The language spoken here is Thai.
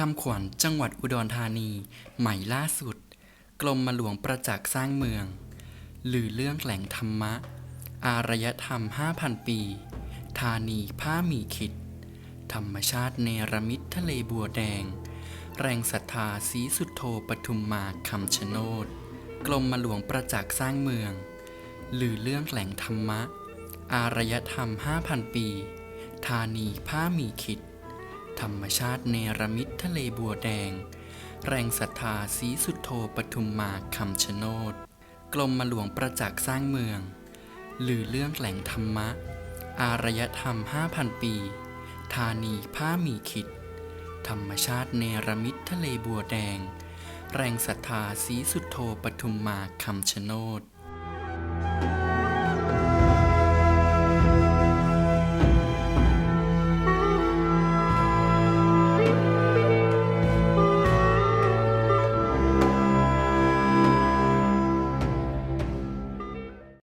คำขวัญจังหวัดอุดรธานี ใหม่ล่าสุด กรมมหลวงประจักษ์สร้างเมือง หรือเรื่องแหล่งธรรมะ อารยธรรม 5,000 ปี ธานีผ้ามีขิด ธรรมชาติเนรมิตทะเลบัวแดง แรงศรัทธาสีสุดโทปทุมมาคำชะโนด กรมมหลวงประจักษ์สร้างเมือง หรือเรื่องแหล่งธรรมะ อารยธรรม 5,000 ปี ธานีผ้ามีขิด ธรรมชาติเนรมิตทะเลบัวแดง แรงศรัทธาสีสุดโทปทุมมาคำชะโนดกรมมาหลวงประจักษ์สร้างเมือง หรือเรื่องแหล่งธรรมะ อารยธรรม 5,000 ปี ธานีผ้ามีขิด ธรรมชาติเนรมิตทะเลบัวแดง แรงศรัทธาสีสุดโทปทุมมาคำชะโนด